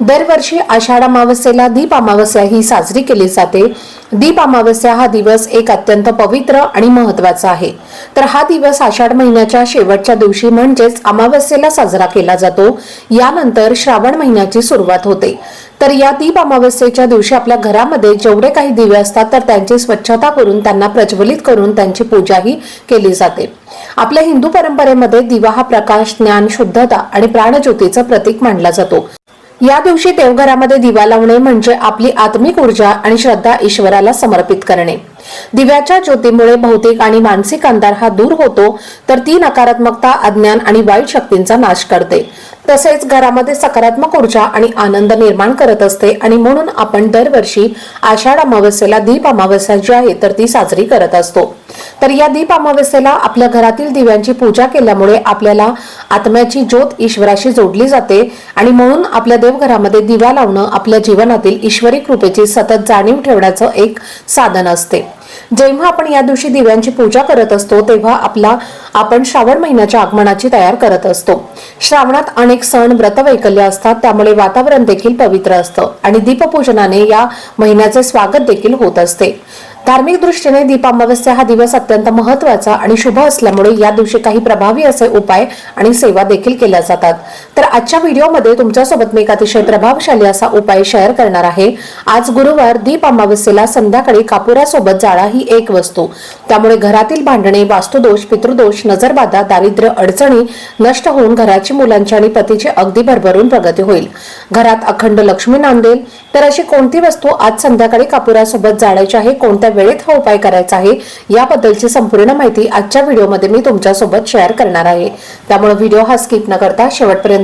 दरवर्षी आषाढ अमावस्येला दीप अमावस्या ही साजरी केली जाते. दीप अमावस्या हा दिवस एक अत्यंत पवित्र आणि महत्त्वाचा आहे. तर हा दिवस आषाढ महिन्याच्या शेवटच्या दिवशी म्हणजेच अमावस्येला साजरा केला जातो. यानंतर श्रावण महिन्याची सुरुवात होते. तर या दीप अमावस्येच्या दिवशी आपल्या घरामध्ये जेवढे काही दिवे असतात तर त्यांची स्वच्छता करून त्यांना प्रज्वलित करून त्यांची पूजाही केली जाते. आपल्या हिंदू परंपरेमध्ये दिवा हा प्रकाश ज्ञान शुद्धता आणि प्राणज्योतीचं प्रतीक मानला जातो. या दिवशी देवघरामध्ये दिवा लावणे म्हणजे आपली आत्मिक ऊर्जा आणि श्रद्धा ईश्वराला समर्पित करणे. दिव्याच्या ज्योतीमुळे भौतिक आणि मानसिक अंधार हा दूर होतो तर ती नकारात्मकता अज्ञान आणि वाईट शक्तींचा नाश करते. तसेच घरामध्ये सकारात्मक ऊर्जा आणि आनंद निर्माण करत असते आणि म्हणून आपण दरवर्षी आषाढ अमावस्येला दीप अमावस्या जी आहे तर ती साजरी करत असतो. तर या दीप अमावस्येला आपल्या घरातील दिव्यांची पूजा केल्यामुळे आपल्याला आत्म्याची ज्योत ईश्वराशी जोडली जाते आणि म्हणून आपल्या देवघरामध्ये दिवा लावणं आपल्या जीवनातील ईश्वरी कृपेची सतत जाणीव ठेवण्याचं एक साधन असते. जेव्हा आपण या दिवशी दिव्यांची पूजा करत असतो तेव्हा आपला आपण श्रावण महिन्याच्या आगमनाची तयार करत असतो. श्रावणात अनेक सण व्रत वैकल्य असतात त्यामुळे वातावरण देखील पवित्र असतं आणि दीपपूजनाने या महिन्याचे स्वागत देखील होत असते. धार्मिक दृष्टीने दीप अमावस्या हा दिवस अत्यंत महत्त्वाचा आणि शुभ असल्यामुळे या दिवशी काही प्रभावी असे उपाय आणि सेवा देखील केल्या जातात. तर आजच्या व्हिडिओमध्ये तुमच्यासोबत मी एक अतिशय प्रभावशाली असा उपाय शेअर करणार आहे. आज गुरुवार दीप अमावस्येला संध्याकाळी कापुरासोबत जाळा ही एक वस्तू. त्यामुळे घरातील भांडणे वास्तुदोष पितृदोष नजरबाधा दारिद्र्य अडचणी नष्ट होऊन घराची मुलांची आणि पतीची अगदी भरभरून प्रगती होईल. घरात अखंड लक्ष्मी नांदेल. तर अशी कोणती वस्तू आज संध्याकाळी कापुरासोबत जाळायची आहे? कोणत्या वेळेत हा उपाय करायचा आहे? याबद्दलची संपूर्ण माहिती आजच्या व्हिडिओमध्ये मी तुमच्यासोबत शेअर करणार आहे. त्यामुळे व्हिडिओ हा स्किप न करता शेवटपर्यंत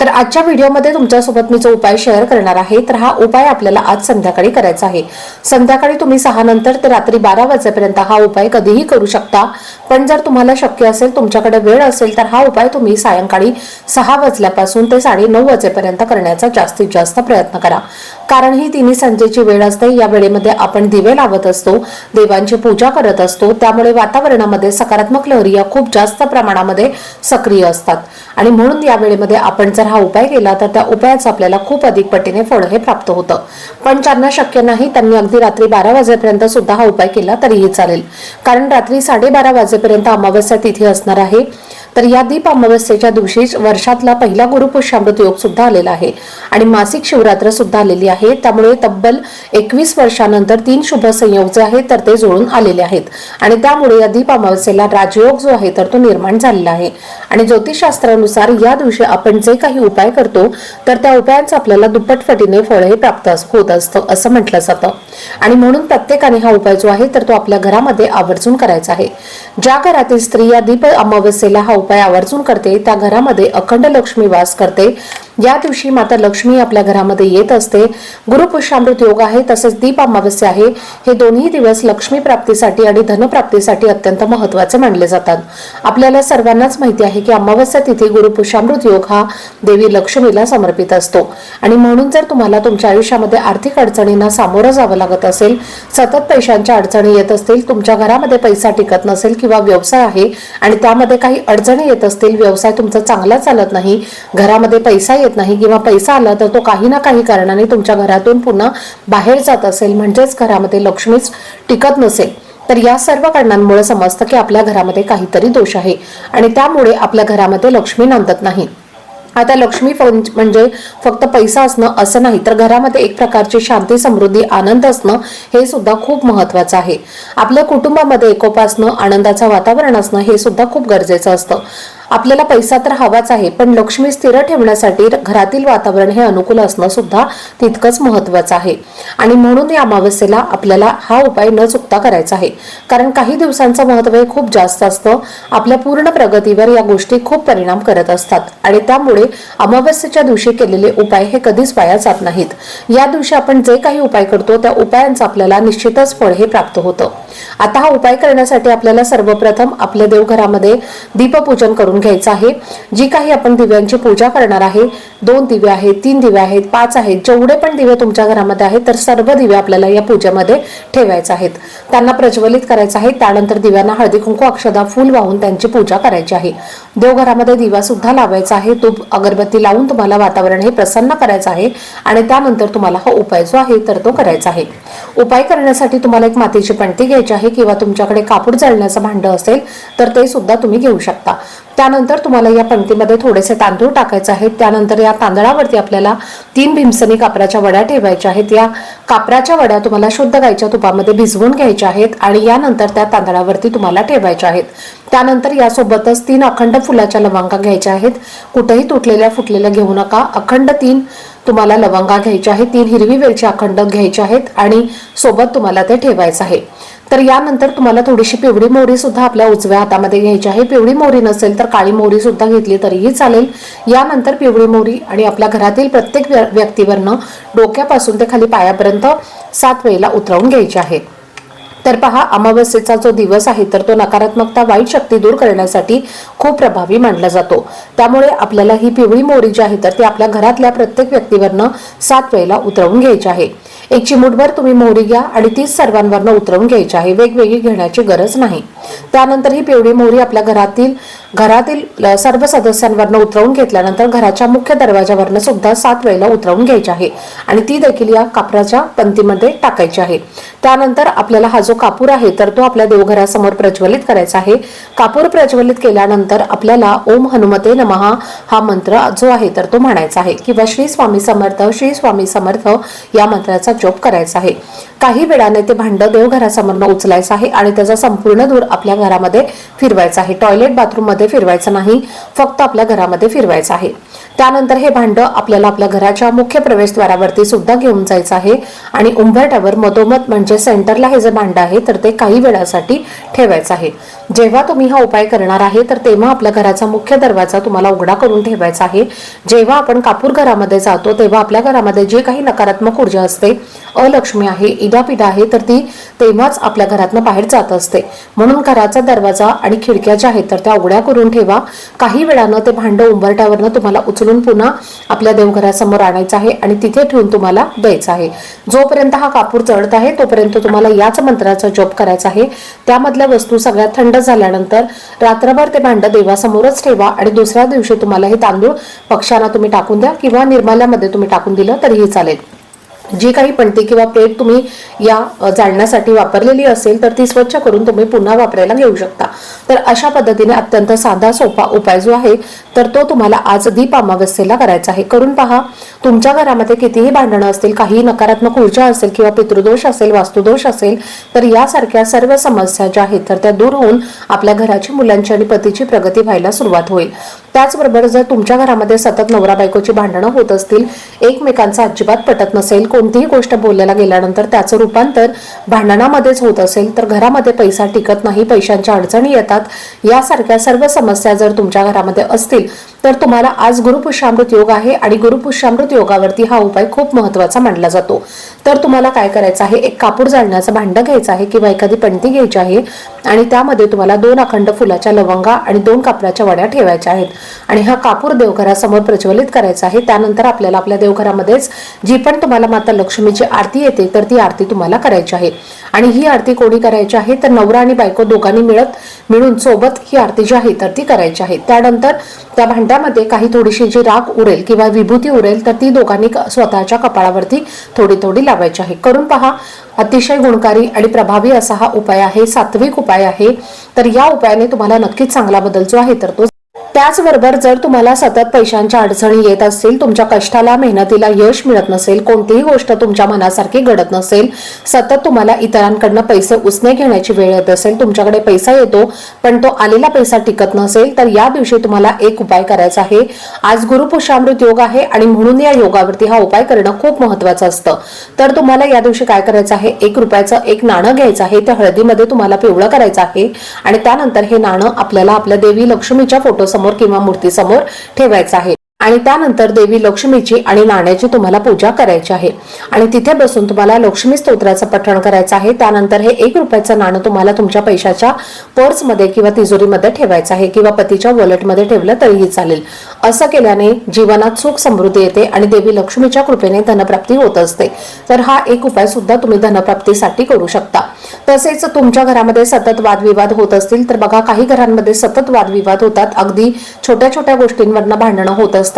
तर आजच्या व्हिडिओमध्ये तुमच्यासोबत मी जो उपाय शेअर करणार आहे तर हा उपाय आपल्याला आज संध्याकाळी करायचा आहे. संध्याकाळी तुम्ही सहा नंतर ते रात्री बारा वाजेपर्यंत हा उपाय कधीही करू शकता. पण जर तुम्हाला शक्य असेल तुमच्याकडे वेळ असेल तर हा उपाय तुम्ही सायंकाळी सहा वाजल्यापासून ते साडे नऊ वाजेपर्यंत करण्याचा जास्तीत जास्त प्रयत्न करा. कारण ही तिन्ही संजेची वेळ असते. या वेळेमध्ये आपण दिवे लावत असतो देवांची पूजा करत असतो. त्यामुळे वातावरणामध्ये सकारात्मक लहरी या खूप जास्त प्रमाणामध्ये सक्रिय असतात. आणि म्हणून या वेळेमध्ये आपण जर हा उपाय केला तर त्या उपायाचं आपल्याला खूप अधिक पटीने फळ हे प्राप्त होतं. पण ज्यांना शक्य नाही त्यांनी अगदी रात्री बारा वाजेपर्यंत सुद्धा हा उपाय केला तरीही चालेल. कारण रात्री साडेबारा वाजेपर्यंत अमावस्या तिथी असणार आहे. तर या दीप अमावस्येच्या दिवशीच वर्षातला पहिला गुरुपुष्यामृत योग सुद्धा आलेला आहे. आणि मासिक शिवरात्र सुद्धा आलेली आहे. त्यामुळे तब्बल एकवीस वर्षानंतर तीन शुभ संयोग जे आहेत तर ते जुळून आलेले आहेत. आणि त्यामुळे या दीप अमावस्येला राजयोग जो आहे तर तो निर्माण झालेला आहे. आणि ज्योतिषशास्त्रानुसार या दिवशी आपण जे काही उपाय करतो तर त्या उपायांचा आपल्याला दुप्पटफटीने फळ हे प्राप्त होत असतं असं म्हटलं जातं. आणि म्हणून प्रत्येकाने हा उपाय जो आहे तर तो आपल्या घरामध्ये आवर्जून करायचा आहे. ज्या घरातील स्त्री या दीप अमावस्येला हा उपाय आवर्जून करते त्या घरामध्ये अखंड लक्ष्मी वास करते. या दिवशी माता लक्ष्मी आपल्या घरामध्ये येत असते. गुरुपुष्यामृत योग आहे तसेच दीप अमावस्या आहे. हे दोन्ही दिवस लक्ष्मी प्राप्तीसाठी आणि धनप्राप्तीसाठी अत्यंत महत्त्वाचे मानले जातात. आपल्याला सर्वांनाच माहिती आहे की अमावस्या तिथी गुरुपुष्यामृत योग हा देवी लक्ष्मीला समर्पित असतो. आणि म्हणून जर तुम्हाला तुमच्या आयुष्यामध्ये आर्थिक अडचणींना सामोरं जावं लागत असेल सतत पैशांच्या अडचणी येत असतील तुमच्या घरामध्ये पैसा टिकत नसेल किंवा व्यवसाय आहे आणि त्यामध्ये काही अडचण येत असतील व्यवसाय तुमचा चांगला चालत नाही घरामध्ये पैसा येत नाही किंवा पैसा आला तर तो काही ना काही कारणाने तुमच्या घरातून पुन्हा बाहेर जात असेल म्हणजेच घरामध्ये लक्ष्मीच टिकत नसेल. तर या सर्व कारणांमुळे समजतं की आपल्या घरामध्ये काहीतरी दोष आहे आणि त्यामुळे आपल्या घरामध्ये लक्ष्मी नांदत नाही. आता लक्ष्मी म्हणजे फक्त पैसा असणं असं नाही तर घरामध्ये एक प्रकारची शांती समृद्धी आनंद असणं हे सुद्धा खूप महत्वाचं आहे. आपल्या कुटुंबामध्ये एकोपा असणं आनंदाचं वातावरण असणं हे सुद्धा खूप गरजेचं असतं. आपल्याला पैसा तर हवाच आहे पण लक्ष्मी स्थिर ठेवण्यासाठी घरातील वातावरण हे अनुकूल असणं सुद्धा तितकंच महत्वाचं आहे. आणि म्हणून या अमावस्येला आपल्याला हा उपाय न चुकता करायचा आहे. कारण काही दिवसांचं महत्त्व हे खूप जास्त असतं. आपल्या पूर्ण प्रगतीवर या गोष्टी खूप परिणाम करत असतात. आणि त्यामुळे अमावस्येच्या दिवशी केलेले उपाय हे कधीच वाया जात नाहीत. या दिवशी आपण जे काही उपाय करतो त्या उपायांचं आपल्याला निश्चितच फळ हे प्राप्त होतं. आता हा उपाय करण्यासाठी आपल्याला सर्वप्रथम आपल्या देवघरामध्ये दीपपूजन करून घ्यायचं आहे. जी काही आपण दिव्यांची पूजा करणार आहे दोन दिवे आहेत तीन दिवे आहेत पाच आहेत जेवढे पण दिवे तुमच्या घरामध्ये आहेत तर सर्व दिवे आपल्याला या पूजेमध्ये ठेवायचे आहेत. त्यांना प्रज्वलित करायचं आहे त्यानंतर दिव्यांना हळदी कुंकू अक्षदा फुल वाहून त्यांची पूजा करायची आहे. देवघरामध्ये दिवा सुद्धा लावायचा आहे तूप अगरबत्ती लावून तुम्हाला वातावरण हे प्रसन्न करायचं आहे आणि त्यानंतर तुम्हाला हा उपाय जो आहे तर तो करायचा आहे. उपाय करण्यासाठी तुम्हाला एक मातीची पणती घ्यायची आहे किंवा तुमच्याकडे कापूर जाळण्याचं भांडं असेल तर ते सुद्धा तुम्ही घेऊ शकता. त्यानंतर तुम्हाला या पंक्तीमध्ये थोडेसे तांदूळ टाकायचे आहेत. त्यानंतर या तांदळावरती आपल्याला तीन भीमसनी कापराच्या वड्या ठेवायच्या आहेत. या कापराच्या वड्या तुम्हाला शुद्ध गाईच्या तुपामध्ये भिजवून घ्यायच्या आहेत आणि यानंतर त्या तांदळावरती तुम्हाला ठेवायच्या आहेत. त्यानंतर यासोबतच तीन अखंड फुलाच्या लवंगा घ्यायच्या आहेत. कुठेही तुटलेल्या फुटलेल्या घेऊ नका. अखंड तीन तुम्हाला लवंगा घ्यायच्या आहेत तीन हिरवी वेलची अखंड घ्यायच्या आहेत आणि सोबत तुम्हाला ते ठेवायचं आहे. तर यानंतर तुम्हाला थोडीशी पिवळी मोहरी सुद्धा आपल्या उजव्या हातामध्ये घ्यायची आहे. पिवळी मोहरी नसेल तर काळी मोहरी सुद्धा घेतली तरीही चालेल. यानंतर पिवळी मोहरी आणि आपल्या घरातील प्रत्येक व्य- व्यक्तीवरनं डोक्यापासून ते खाली पायापर्यंत सात वेळेला उतरवून घ्यायची आहे. तर पहा अमावस्येचा जो दिवस आहे तर तो नकारात्मकता वाईट शक्ती दूर करण्यासाठी खूप प्रभावी मानला जातो. त्यामुळे आपल्याला ही पिवळी मोहरी जी आहे तर ती आपल्या घरातल्या प्रत्येक व्यक्तीवरनं सात वेळेला उतरवून घ्यायची आहे. एक चिमूटभर तुम्ही मोहरी घ्या आणि तीच सर्वांवरनं उतरवून घ्यायची आहे. वेगवेगळी घेण्याची गरज नाही. त्यानंतर ही पिवळी मोहरी आपल्या घरातील घरातील सर्व सदस्यांवरनं उतरवून घेतल्यानंतर घराच्या मुख्य दरवाजावरनं सुद्धा सात वेळेला उतरवून घ्यायची आहे. आणि ती देखील या कापराच्या पंतीमध्ये टाकायची आहे. त्यानंतर आपल्याला हा जो कापूर आहे तर तो आपल्या देवघरासमोर प्रज्वलित करायचा आहे. कापूर प्रज्वलित केल्यानंतर आपल्याला ओम हनुमते नमहा हा मंत्र जो आहे तर तो म्हणायचा आहे. किंवा श्री स्वामी समर्थ श्री स्वामी समर्थ या मंत्राचा जप करायचा आहे. काही वेळाने ते भांड देवघरासमोरनं उचलायचं आहे आणि त्याचा संपूर्ण धूर आपल्या घरामध्ये फिरवायचा आहे. टॉयलेट बाथरूममध्ये फिरवायचं नाही फक्त आपल्या घरामध्ये फिरवायचं आहे. त्यानंतर हे भांड आपल्याला आपल्या घराच्या मुख्य प्रवेशद्वारावरती सुद्धा घेऊन जायचं आहे. आणि उंबरट्यावर मधोमध म्हणजे सेंटरला हे जे भांड आहे तर ते काही वेळासाठी ठेवायचं आहे. जेव्हा तुम्ही हा उपाय करणार आहे तर तेव्हा आपल्या घराचा मुख्य दरवाजा तुम्हाला उघडा करून ठेवायचा आहे. जेव्हा आपण कापूर घरामध्ये जातो तेव्हा आपल्या घरामध्ये जे काही नकारात्मक ऊर्जा असते अलक्ष्मी आहे इडापिडा आहे तर ती तेव्हाच आपल्या घरातनं बाहेर जात असते. म्हणून घराचा दरवाजा आणि खिडक्या ज्या आहेत तर त्या उघड्या करून ठेवा. काही वेळानं ते भांड उंबरट्यावरनं तुम्हाला उचलून पुन्हा आपल्या देवघरासमोर आणायचं आहे आणि तिथे ठेवून तुम्हाला द्यायचं आहे. जोपर्यंत हा कापूर चढत आहे तोपर्यंत तुम्हाला याच मंत्राचा जप करायचा आहे. त्यामधल्या वस्तू सगळ्या थंड झाल्यानंतर रात्रभर ते भांड देवासमोरच ठेवा आणि दुसऱ्या दिवशी तुम्हाला हे तांदूळ पक्षांना तुम्ही टाकून द्या किंवा निर्माल्यामध्ये तुम्ही टाकून दिलं तरीही चालेल. जी काही पणती किंवा प्लेट तुम्ही या जाळण्यासाठी वापरलेली असेल तर ती स्वच्छ करून तुम्ही पुन्हा वापरायला घेऊ शकता. तर अशा पद्धतीने अत्यंत साधा सोपा उपाय जो आहे तर तो तुम्हाला आज दीप अमावस्येला करायचा आहे. करून पहा तुमच्या घरामध्ये कितीही भांडणं असतील काही नकारात्मक ऊर्जा असेल किंवा पितृदोष असेल वास्तुदोष असेल तर यासारख्या सर्व समस्या ज्या आहेत तर त्या दूर होऊन आपल्या घराची मुलांची आणि पतीची प्रगती व्हायला सुरुवात होईल. त्याचबरोबर जर तुमच्या घरामध्ये सतत नवरा बायकोची भांडणं होत असतील एकमेकांचा अजिबात पटत नसेल कोणतीही गोष्ट बोलल्याला गेल्यानंतर त्याचं रूपांतर भांडणामध्येच होत असेल तर घरामध्ये पैसा टिकत नाही पैशांच्या अडचणी येतात यासारख्या सर्व समस्या जर तुमच्या घरामध्ये असतील तर तुम्हाला आज गुरुपुष्यामृत योग आहे आणि गुरुपुष्यामृत योगावरती हा उपाय खूप महत्त्वाचा मानला जातो. तर तुम्हाला काय करायचं आहे? एक कापूर जाळण्याचं भांडं घ्यायचं आहे किंवा एखादी पणती घ्यायची आहे आणि त्यामध्ये तुम्हाला दोन अखंड फुलाच्या लवंगा आणि दोन कापराच्या वड्या ठेवायच्या आहेत. आणि हा कापूर देवघरासमोर प्रज्वलित करायचा आहे. त्यानंतर आपल्याला आपल्या देवघरामध्येच जी पण तुम्हाला माता लक्ष्मीची आरती येते तर ती आरती तुम्हाला करायची आहे. आणि ही आरती कोणी करायची आहे? तर नवरा आणि बायको दोघांनी मिळत मिळून सोबत ही आरती जी आहे तर ती करायची आहे. त्यानंतर त्या भांड्यामध्ये काही थोडीशी जी राख उरेल किंवा विभूती उरेल तर ती दोघांनी स्वतःच्या कपाळावरती थोडी थोडी लावायची आहे. करून पहा अतिशय गुणकारी आणि प्रभावी असा हा उपाय आहे सात्विक उपाय आहे. तर या उपायाने तुम्हाला नक्कीच चांगला बदल जो आहे तर तो त्याचबरोबर जर तुम्हाला सतत पैशांच्या अडचणी येत असतील तुमच्या कष्टाला मेहनतीला यश मिळत नसेल कोणतीही गोष्ट तुमच्या मनासारखी घडत नसेल सतत तुम्हाला इतरांकडनं पैसे उसने घेण्याची वेळ येत असेल तुमच्याकडे पैसा येतो पण तो आलेला पैसा टिकत नसेल तर या दिवशी तुम्हाला एक उपाय करायचा आहे. आज गुरुपुषामृत योग आहे आणि म्हणून या योगावरती हा उपाय करणं खूप महत्वाचं असतं. तर तुम्हाला या दिवशी काय करायचं आहे? एक रुपयाचं एक नाणं घ्यायचं आहे त्या हळदीमध्ये तुम्हाला पिवळं करायचं आहे आणि त्यानंतर हे नाणं आपल्याला आपल्या देवी लक्ष्मीच्या समोर किंवा मूर्तीसमोर ठेवायचं आहे. आणि त्यानंतर देवी लक्ष्मीची आणि नाण्याची तुम्हाला पूजा करायची आहे. आणि तिथे बसून तुम्हाला लक्ष्मी स्तोत्राचं पठण करायचं आहे. त्यानंतर हे एक रुपयाचं नाणं तुम्हाला तुमच्या पैशाच्या पर्समध्ये किंवा तिजोरीमध्ये ठेवायचं आहे. किंवा पतीच्या वॉलेटमध्ये ठेवलं तरीही चालेल. असं केल्याने जीवनात सुख समृद्धी येते आणि देवी लक्ष्मीच्या कृपेने धनप्राप्ती होत असते. तर हा एक उपाय सुद्धा तुम्ही धनप्राप्तीसाठी करू शकता. तसेच तुमच्या घरामध्ये सतत वादविवाद होत असतील तर बघा काही घरांमध्ये सतत वादविवाद होतात. अगदी छोट्या छोट्या गोष्टींवरनं भांडणं होत असतात.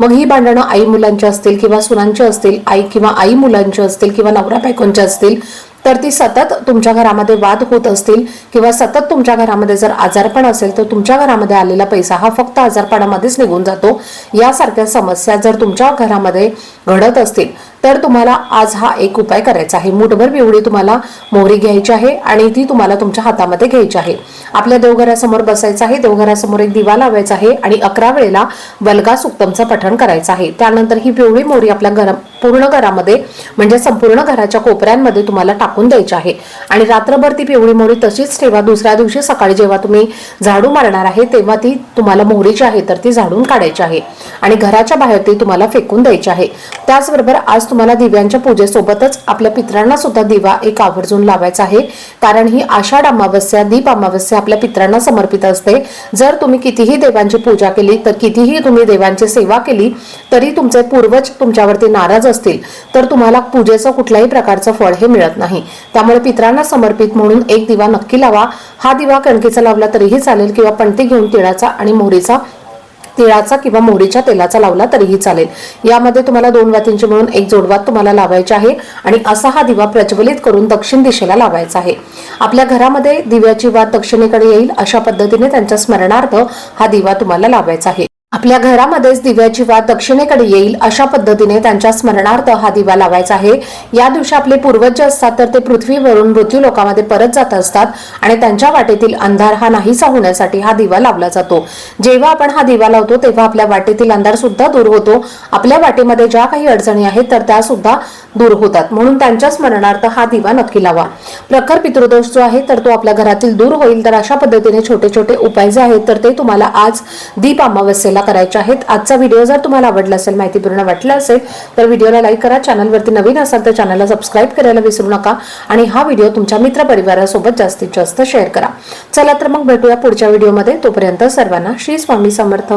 मग ही भांडणं आई मुलांची असतील किंवा सुनांची असतील आई किंवा आई मुलांची असतील किंवा नवरा बायकोंची असतील तर ती सतत तुमच्या घरामध्ये वाद होत असतील किंवा सतत तुमच्या घरामध्ये जर आजारपण असेल तर तुमच्या घरामध्ये आलेला पैसा हा फक्त आजारपणामध्येच निघून जातो. यासारख्या समस्या जर तुमच्या घरामध्ये घडत असतील तर तुम्हाला आज हा एक उपाय करायचा आहे. मुठभर पिवळी तुम्हाला मोहरी घ्यायची आहे आणि ती तुम्हाला तुमच्या हातामध्ये घ्यायची आहे. आपल्या देवघरासमोर बसायचं आहे देवघरासमोर एक दिवा लावायचा आहे आणि अकरा वेळेला वल्गा सुक्तमचं पठण करायचं आहे. त्यानंतर ही पिवळी मोहरी आपल्या घर पूर्ण घरामध्ये म्हणजे संपूर्ण घराच्या कोपऱ्यांमध्ये तुम्हाला टाक टाकून द्यायची आहे. आणि रात्रभर ती पिवळी मोहरी तशीच ठेवा. दुसऱ्या दिवशी सकाळी जेव्हा तुम्ही झाडू मारणार आहे तेव्हा ती तुम्हाला मोहरीची आहे तर ती झाडून काढायची आहे. आणि घराच्या बाहेर ती तुम्हाला फेकून द्यायची आहे. त्याचबरोबर आज तुम्हाला दिव्यांच्या पूजेसोबतच आपल्या पित्रांना सुद्धा दिवा एक आवर्जून लावायचा आहे. कारण ही आषाढ अमावस्या दीप अमावस्या आपल्या पित्रांना समर्पित असते. जर तुम्ही कितीही देवांची पूजा केली तर कितीही तुम्ही देवांची सेवा केली तरी तुमचे पूर्वज तुमच्यावरती नाराज असतील. तर तुम्हाला पूजेचं कुठल्याही प्रकारचं फळ हे मिळत नाही. त्यामुळे पित्रांना समर्पित म्हणून एक दिवा नक्की लावा. हा दिवा कणकेचा लावला तरीही चालेल किंवा पणती घेऊन तिळाचा आणि मोहरीचा तिळाचा किंवा मोहरीच्या तेलाचा लावला तरीही चालेल. यामध्ये तुम्हाला दोन वातींची मिळून एक जोडवात तुम्हाला लावायचे आहे आणि असा हा दिवा प्रज्वलित करून दक्षिण दिशेला लावायचा आहे. आपल्या घरामध्ये दिव्याची वात दक्षिणेकडे येईल अशा पद्धतीने त्यांच्या स्मरणार्थ हा दिवा तुम्हाला लावायचा आहे. आपल्या घरामध्येच दिव्याची वात दक्षिणेकडे येईल अशा पद्धतीने त्यांच्या स्मरणार्थ हा दिवा लावायचा आहे. या दिवशी आपले पूर्वज जे असतात तर ते पृथ्वीवरून मृत्यू लोकांमध्ये परत जात असतात आणि त्यांच्या वाटेतील अंधार हा नाहीसा होण्यासाठी हा दिवा लावला जातो. जेव्हा आपण हा दिवा लावतो तेव्हा आपल्या वाटेतील अंधार सुद्धा दूर होतो. आपल्या वाटेमध्ये ज्या काही अडचणी आहेत तर त्या सुद्धा दूर होतात. म्हणून त्यांच्या स्मरणार्थ हा दिवा नक्की लावा. प्रखर पितृदोष जो आहे तर तो आपल्या घरातील दूर होईल. तर अशा पद्धतीने छोटे छोटे उपाय जे आहेत तर ते तुम्हाला आज दीप अमावस्येला करायचे आहेत. आजचा व्हिडिओ जर तुम्हाला आवडला असेल माहितीपूर्ण वाटला असेल तर व्हिडिओला लाईक करा. चॅनलवरती नवीन असाल तर चॅनलला सबस्क्राईब करायला विसरू नका. आणि हा व्हिडिओ तुमच्या मित्र परिवारासोबत जास्तीत जास्त शेअर करा. चला तर मग भेटूया पुढच्या व्हिडिओमध्ये तोपर्यंत सर्वांना श्री स्वामी समर्थ.